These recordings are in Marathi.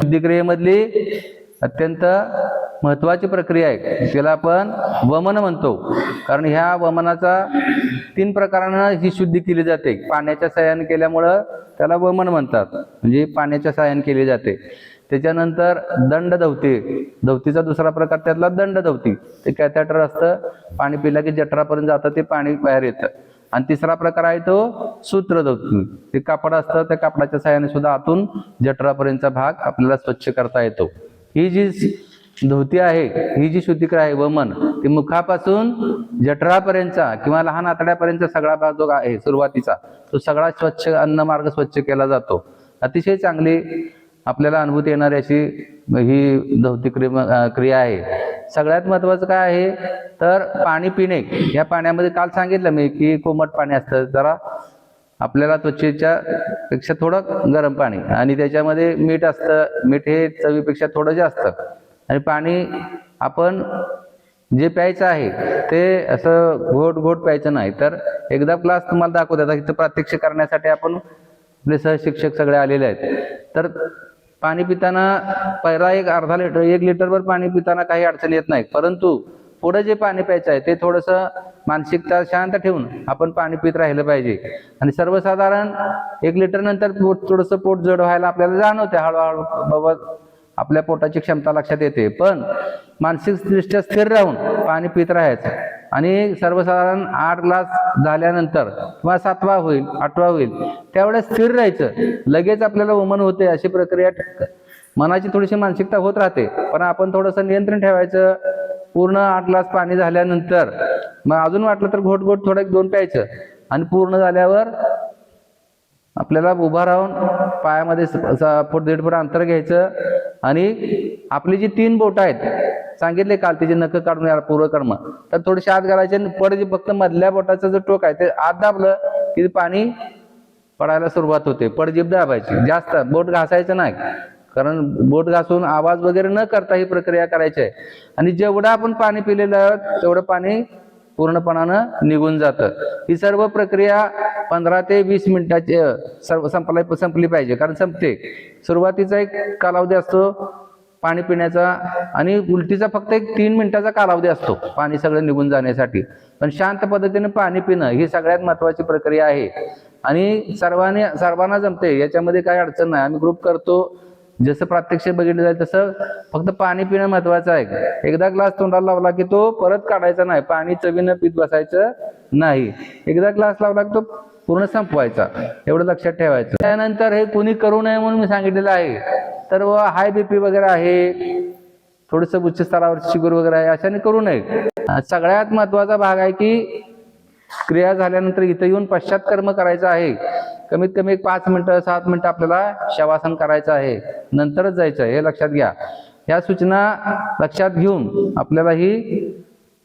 शुद्धिक्रियेमधली अत्यंत महत्वाची प्रक्रिया आहे. त्याला आपण वमन म्हणतो. कारण ह्या वमनाचा तीन प्रकारानं ही शुद्धी केली जाते. पाण्याच्या सहाय्याने केल्यामुळं त्याला वमन म्हणतात. म्हणजे पाण्याच्या सहाय्याने केली जाते. त्याच्यानंतर दंड धवती धवतीचा दुसरा प्रकार त्यातला दंड धवती ते कॅथॅटर असतं. पाणी पिलं की जठरापर्यंत जातं ते पाणी बाहेर येतं. आणि तिसरा प्रकार आहे तो सूत्र धवती ते कापड असतं त्या कापडाच्या सहाय्याने सुद्धा आतून जठरापर्यंतचा भाग आपल्याला स्वच्छ करता येतो. ही जी धोती आहे ही जी शुद्धिक्रिया आहे वमन ती मुखापासून जठरापर्यंतचा किंवा लहान आतड्यापर्यंतचा सगळा भाग जो आहे सुरुवातीचा तो सगळा स्वच्छ अन्न मार्ग स्वच्छ केला जातो. अतिशय चांगली आपल्याला अनुभूती येणारी अशी ही धौती क्रिया आहे. सगळ्यात महत्वाचं काय आहे? तर पाणी पिणे. या पाण्यामध्ये काल सांगितलं मी की कोमट पाणी असतं. जरा आपल्याला त्वचेच्या पेक्षा थोडं गरम पाणी आणि त्याच्यामध्ये मीठ असतं. मीठ हे चवीपेक्षा थोडं जास्त. आणि पाणी आपण जे प्यायचं आहे ते असं घोट घोट प्यायचं नाही. तर एकदा क्लास तुम्हाला दाखवतात इथं प्रात्यक्षिक करण्यासाठी आपण आपले सहशिक्षक सगळे आलेले आहेत. तर पाणी पिताना पहिला एक अर्धा लिटर एक लिटरभर पाणी पिताना काही अडचण येत नाही. परंतु पुढे जे पाणी प्यायचं आहे ते थोडंसं मानसिकता शांत ठेवून आपण पाणी पित राहिलं पाहिजे. आणि सर्वसाधारण एक लिटर नंतर थोडंसं पोट जड व्हायला आपल्याला जाणवते. हळूहळू बाबा आपल्या पोटाची क्षमता लक्षात येते. पण मानसिकदृष्ट्या स्थिर राहून पाणी पित राहायचं. आणि सर्वसाधारण आठ ग्लास झाल्यानंतर किंवा सातवा होईल आठवा होईल त्यावेळेस स्थिर राहायचं. लगेच आपल्याला वमन होते अशी प्रक्रिया मनाची थोडीशी मानसिकता होत राहते. पण आपण थोडंसं नियंत्रण ठेवायचं. पूर्ण आठ ग्लास पाणी झाल्यानंतर मग अजून वाटलं तर घोट घोट थोडं एक दोन प्यायचं. आणि पूर्ण झाल्यावर आपल्याला उभा राहून पायामध्ये स- फूट दीड फूट अंतर घ्यायचं. आणि आपली जी तीन बोट आहेत सांगितले काल तिचे नख काढून याला पूर्वकर्म तर थोडीशी आत घालायचे आणि पड जे फक्त मधल्या बोटाचं जो टोक आहे ते आत दाबलं की पाणी पडायला सुरुवात होते. पडजीप दाबायची. जास्त बोट घासायचं नाही. कारण बोट घासून आवाज वगैरे न करता ही प्रक्रिया करायची आहे. आणि जेवढं आपण पाणी पिलेलं तेवढं पाणी पूर्णपणानं निघून जातं. ही सर्व प्रक्रिया पंधरा ते वीस मिनिटाची सर्व संपला संपली पाहिजे. कारण संपते. सुरुवातीचा एक कालावधी असतो पाणी पिण्याचा आणि उलटीचा फक्त एक तीन मिनिटाचा कालावधी असतो पाणी सगळं निघून जाण्यासाठी. पण शांत पद्धतीने पाणी पिणं ही सगळ्यात महत्वाची प्रक्रिया आहे. आणि सर्वांनी सर्वांना जमते याच्यामध्ये काही अडचण नाही. आम्ही ग्रुप करतो. जसं प्रात्यक्ष बघितलं जाईल तसं फक्त पाणी पिणं महत्वाचं आहे. एकदा ग्लास तोंडाला लावला की तो परत काढायचा नाही. पाणी चवीनं पित बसायचं नाही. एकदा ग्लास लावला की तो पूर्ण संपवायचा. एवढं लक्षात ठेवायचं. त्यानंतर हे कोणी करू नये म्हणून मी सांगितलेलं आहे. तर हाय बीपी वगैरे आहे. थोडस उच्च स्तरावर शुगर वगैरे आहे अशाने करू नये. सगळ्यात महत्त्वाचा भाग आहे की क्रिया झाल्यानंतर इथं येऊन पश्चात करायचं आहे. कमीत कमी एक पाच मिनिटं सात मिनिटं आपल्याला शवासन करायचं आहे. नंतरच जायचं आहे हे लक्षात घ्या. या सूचना लक्षात घेऊन आपल्याला ही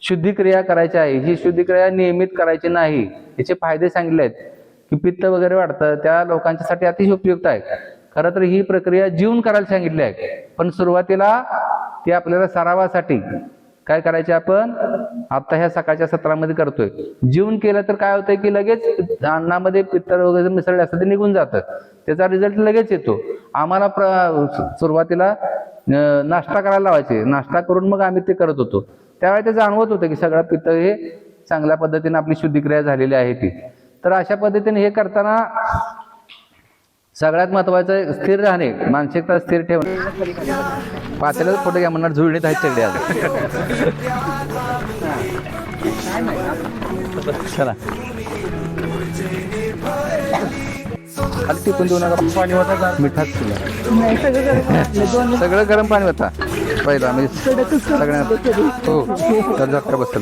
शुद्धी क्रिया करायची आहे. ही शुद्धी क्रिया नियमित करायची नाही. याचे फायदे सांगितले आहेत की पित्त वगैरे वाढतं त्या लोकांच्यासाठी अतिशय उपयुक्त आहे. खरं तर ही प्रक्रिया जीवन करायला सांगितली आहे. पण सुरुवातीला ती आपल्याला सरावासाठी काय करायचे आपण? आता ह्या सकाळच्या सत्रामध्ये करतोय. जीवन केलं तर काय होतंय की लगेच अन्नामध्ये पित्तर वगैरे मिसळले असतं ते निघून जातं. त्याचा रिझल्ट लगेच येतो. आम्हाला प्र सुरुवातीला नाश्ता करायला लावायचे. नाश्ता करून मग आम्ही ते करत होतो. त्यावेळी ते जाणवत होतं की सगळं पित्त हे चांगल्या पद्धतीने आपली शुद्धिक्रिया झालेली आहे ती. तर अशा पद्धतीने हे करताना सगळ्यात महत्वाचं स्थिर राहणे मानसिकता स्थिर ठेवणे. पातेल्याचा फोटो घ्या म्हणणार जुळणीत आहेत सगळे आज. चला. खाली टिपून देऊ नका. पाणी होता मिठाच तुला सगळं गरम पाणी होता. पहिला म्हणजे सगळ्यांना हो तर बसल.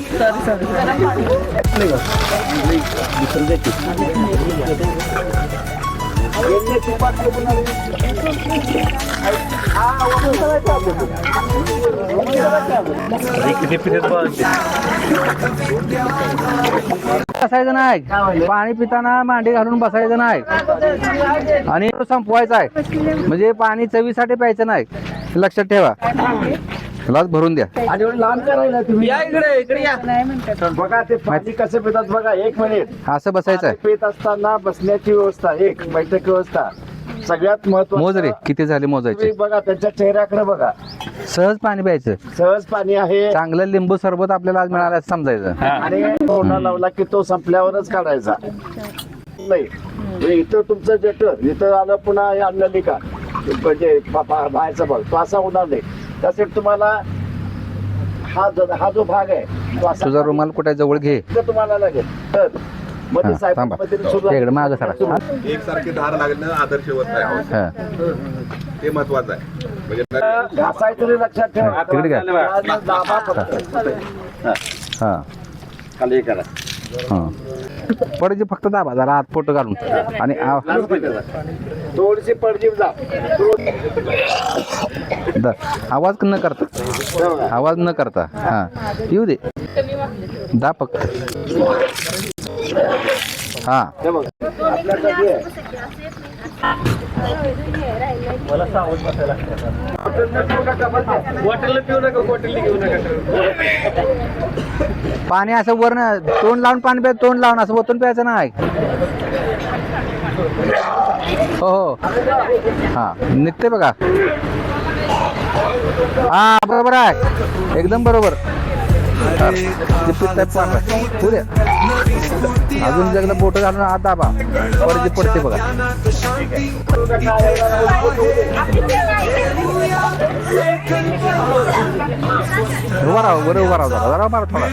बसायचं नाही. पाणी पिताना मांडी घालून बसायचं नाही. आणि संपवायचं आहे. म्हणजे पाणी चवीसाठी प्यायचं नाही. लक्षात ठेवा. ग्लास भरून द्या. आणि एवढं लांब करायला तुम्ही? या इकडे इकडे या. बघा ते पाणी कसं पितात बघा एक मिनिट. असं बसायचं आहे. पित असताना बसण्याची व्यवस्था एक बैठक व्यवस्था. सगळ्यात मोज रे किती झाले मोजायचे? तुम्ही बघा त्यांच्या चेहऱ्याकडे बघा. सहज पाणी प्यायचं. सहज पाणी आहे. चांगलं लिंबू सरबत आपल्याला आज मिळालं असं समजायचं. आणि तोंडा लावला की तो संपल्यावरच काढायचा. नाही. म्हणजे इथं तुमचं जेटर इथं आलं पुन्हा हे आणलं का? म्हणजे बा- बा- बाहेरचा भाग तो असा होणार नाही. त्यासाठी तुम्हाला हा ज- हा जो भाग आहे तो असा तुझा रुमाल कुठे जवळ घे. तुम्हाला लागेल तर मध्ये हा, साहेब थांबा. इकडे मागं सरा हा? एकसारखी धार लागणं आदर्शवत नाही आवश्यक. हा. ते महत्वाचं आहे. म्हणजे लक्षात ठेवा. हा, तिकडे घ्या. आज दाबा फक्त. हा. खाली करा. हा. पडजी फक्त दाबा जरा आत फोटो घालून. आणि आ- थोडीशी पडजीव जा द- आवाज न करता. आवाज न करता. हां. येऊ दे. दा फक्त. पाणी असं वरनं तोंड लावून पाणी प्या तोंड लावून असं ओतून प्यायचं नाही. हो हो. हा. निघते बघा. हा बरोबर आहे. एकदम बरोबर. अजून जगलं बोट घालून आत दाबा. पडते पडते बघा. उभा राहा बरं उभा राहा. जरा जरा मारा थोडा.